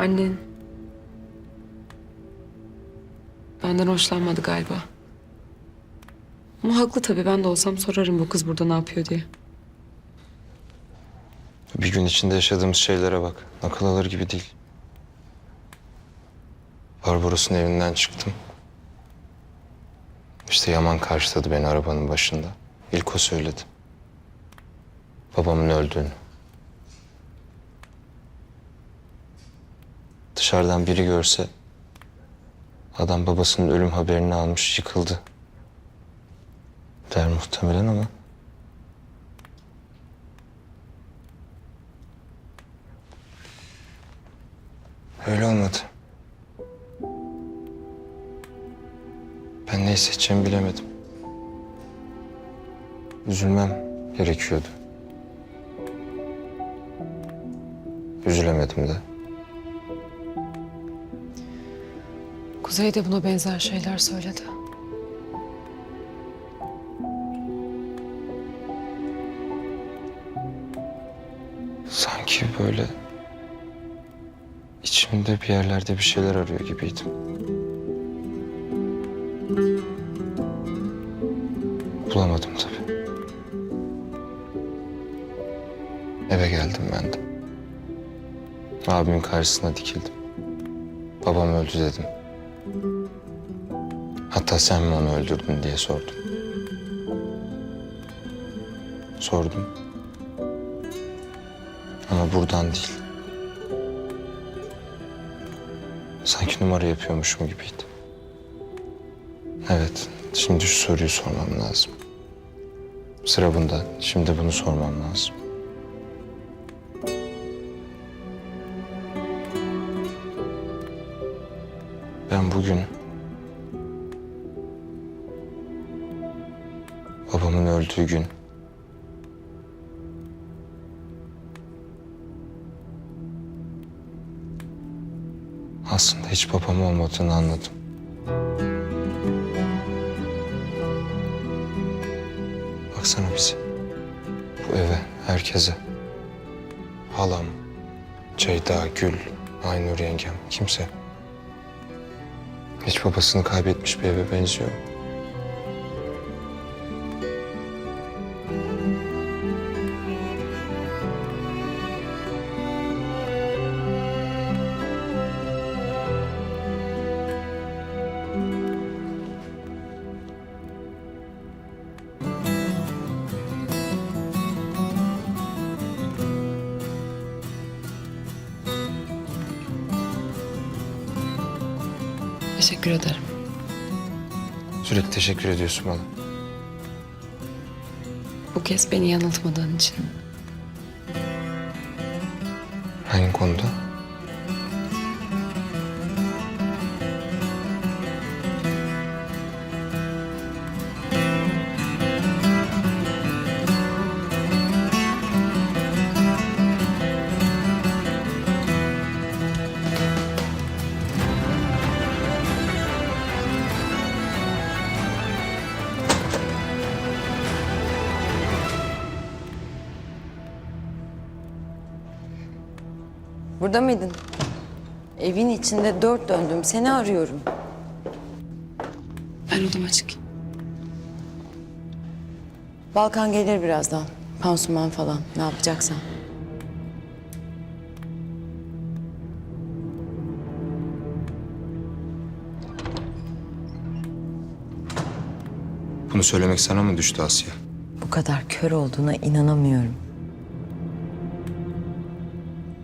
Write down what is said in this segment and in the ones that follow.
Annen... Benden hoşlanmadı galiba. Ama haklı tabii ben de olsam sorarım bu kız burada ne yapıyor diye. Bir gün içinde yaşadığımız şeylere bak. Akıl alır gibi değil. Barbaros'un evinden çıktım. İşte Yaman karşıladı beni arabanın başında. İlk o söyledi. Babamın öldüğünü. Dışarıdan biri görse adam babasının ölüm haberini almış yıkıldı. Der muhtemelen ama öyle olmadı. Ben ne hissedeceğimi bilemedim. Üzülmem gerekiyordu. Üzülemedim de. Kuzey de buna benzer şeyler söyledi. Sanki böyle içimde bir yerlerde bir şeyler arıyor gibiydim. Bulamadım tabii. Eve geldim ben de. Abimin karşısına dikildim. Babam öldü dedim. Hatta sen mi onu öldürdün diye sordum. Sordum. Ama buradan değil. Sanki numara yapıyormuşum gibiydi. Evet, şimdi şu soruyu sormam lazım. Sıra bunda. Şimdi bunu sormam lazım. Ben bugün babamın öldüğü gün aslında hiç babam olmadığını anladım. Baksana bize. Bu eve, herkese. Halam, Ceyda, Gül, Aynur yengem, kimse. Hiç babasını kaybetmiş bir eve benziyor. Teşekkür ederim. Sürekli teşekkür ediyorsun bana. Bu kez beni yanıltmadığın için. Hangi konuda? Burada mıydın? Evin içinde dört döndüm. Seni arıyorum. Ben odama çıkayım. Balkan gelir birazdan. Pansuman falan. Ne yapacaksan. Bunu söylemek sana mı düştü Asya? Bu kadar kör olduğuna inanamıyorum.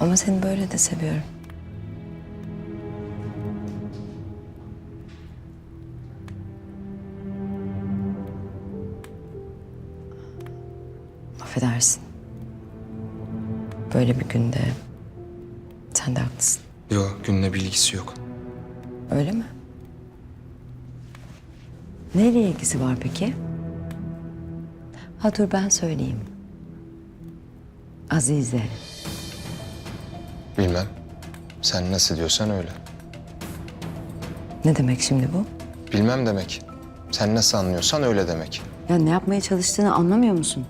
Ama seni böyle de seviyorum. Affedersin. Böyle bir günde sen de haklısın. Yok, günle bir ilgisi yok. Öyle mi? Neyle ilgisi var peki? Ha dur ben söyleyeyim. Azize. Bilmem. Sen nasıl diyorsan öyle. Ne demek şimdi bu? Bilmem demek. Sen nasıl anlıyorsan öyle demek. Ya ne yapmaya çalıştığını anlamıyor musun?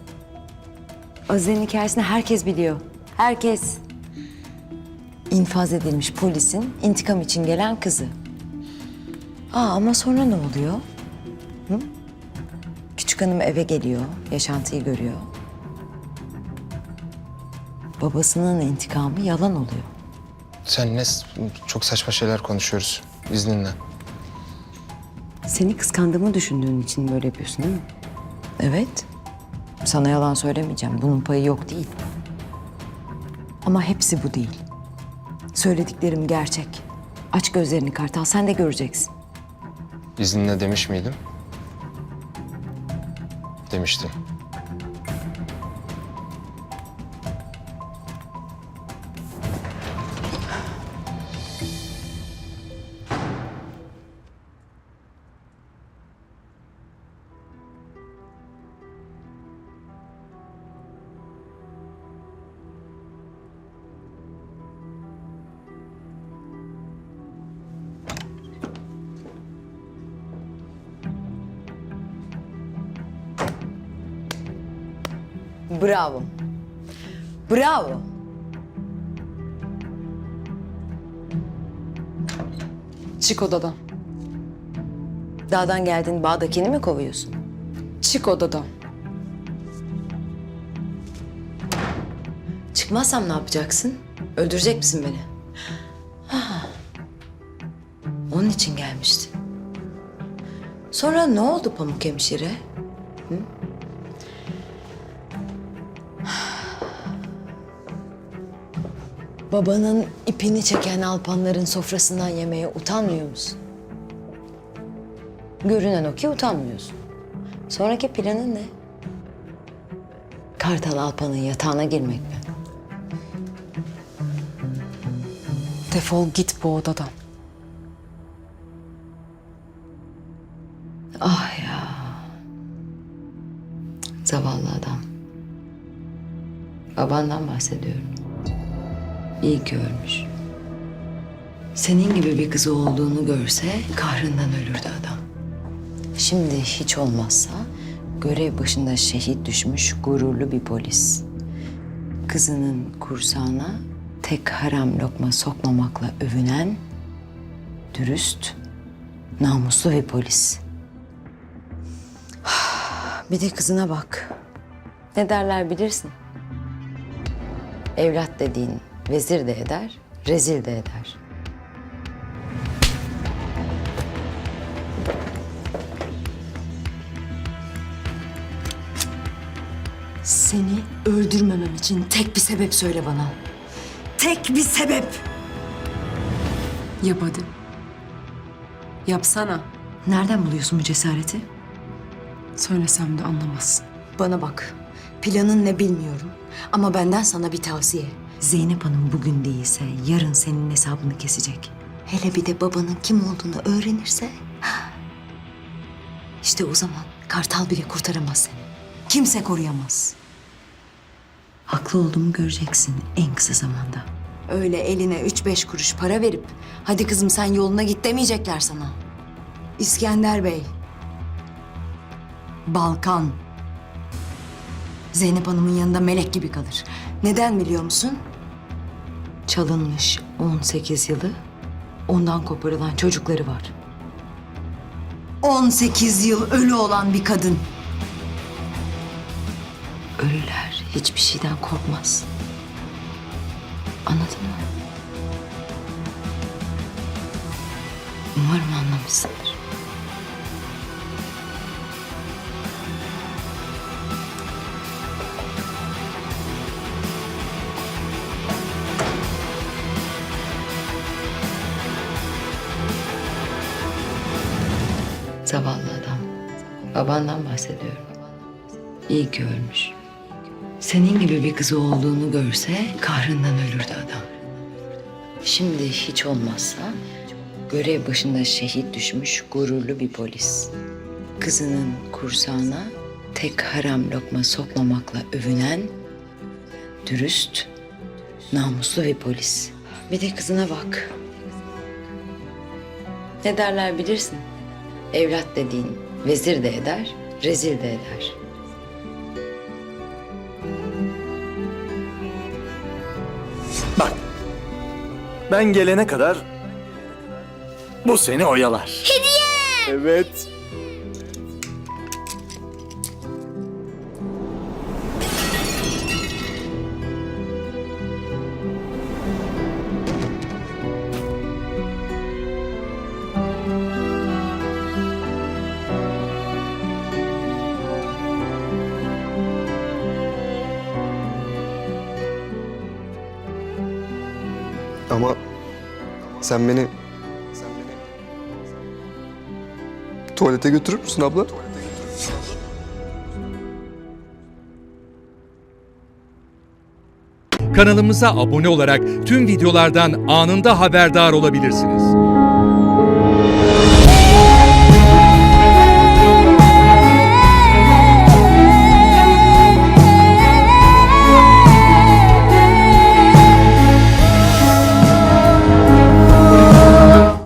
Azize'nin hikayesini herkes biliyor. Herkes. infaz edilmiş polisin intikam için gelen kızı. Aa ama sonra ne oluyor? Hı? Küçük hanım eve geliyor, yaşantıyı görüyor. Babasının intikamı yalan oluyor. Sen ne çok saçma şeyler konuşuyoruz izninle. Seni kıskandığımı düşündüğün için böyle yapıyorsun değil mi? Evet. Sana yalan söylemeyeceğim. Bunun payı yok değil. Ama hepsi bu değil. Söylediklerim gerçek. Aç gözlerini Kartal, sen de göreceksin. İzninle demiş miydim? Demiştim. Bravo. Bravo. Çık odadan. Dağdan geldin, bağdakini mi kovuyorsun? Çık odadan. Çıkmazsam ne yapacaksın? Öldürecek misin beni? Ha. Onun için gelmiştin. Sonra ne oldu Pamuk Hemşire? Hı? Babanın ipini çeken alpanların sofrasından yemeye utanmıyor musun? Görünen o ki utanmıyorsun. Sonraki planın ne? Kartal Alpan'ın yatağına girmek mi? Defol git bu odadan. Ah ya. Zavallı adam. Babandan bahsediyorum. İyi ki ölmüş. Senin gibi bir kızı olduğunu görse kahrından ölürdü adam. Şimdi hiç olmazsa görev başında şehit düşmüş gururlu bir polis. Kızının kursağına tek haram lokma sokmamakla övünen dürüst, namuslu bir polis. Bir de kızına bak. Ne derler bilirsin. Evlat dediğin vezir de eder, rezil de eder. Seni öldürmemem için tek bir sebep söyle bana. Tek bir sebep. Yap hadi. Yapsana. Nereden buluyorsun bu cesareti? Söylesem de anlamazsın. Bana bak. Planın ne bilmiyorum. Ama benden sana bir tavsiye. Zeynep Hanım bugün değilse yarın senin hesabını kesecek. Hele bir de babanın kim olduğunu öğrenirse... işte o zaman Kartal bile kurtaramaz seni. Kimse koruyamaz. Haklı olduğumu göreceksin en kısa zamanda. Öyle eline üç beş kuruş para verip... ...hadi kızım sen yoluna git demeyecekler sana. İskender Bey. Balkan. Zeynep Hanım'ın yanında melek gibi kalır. Neden biliyor musun? Çalınmış 18 yılı, ondan koparılan çocukları var. 18 yıl ölü olan bir kadın. Ölüler hiçbir şeyden korkmaz. Anladın mı? Umarım anlamışsındır. Zavallı adam. Babandan bahsediyorum. İyi ki ölmüş. Senin gibi bir kızı olduğunu görse kahrından ölürdü adam. Şimdi hiç olmazsa görev başında şehit düşmüş gururlu bir polis. Kızının kursağına tek haram lokma sokmamakla övünen dürüst, namuslu bir polis. Bir de kızına bak. Ne derler bilirsin. Evlat dediğin vezir de eder, rezil de eder. Bak. Ben gelene kadar bu seni oyalar. Hediye! Evet. Ama sen beni... Tuvalete götürür müsün abla? Kanalımıza abone olarak tüm videolardan anında haberdar olabilirsiniz.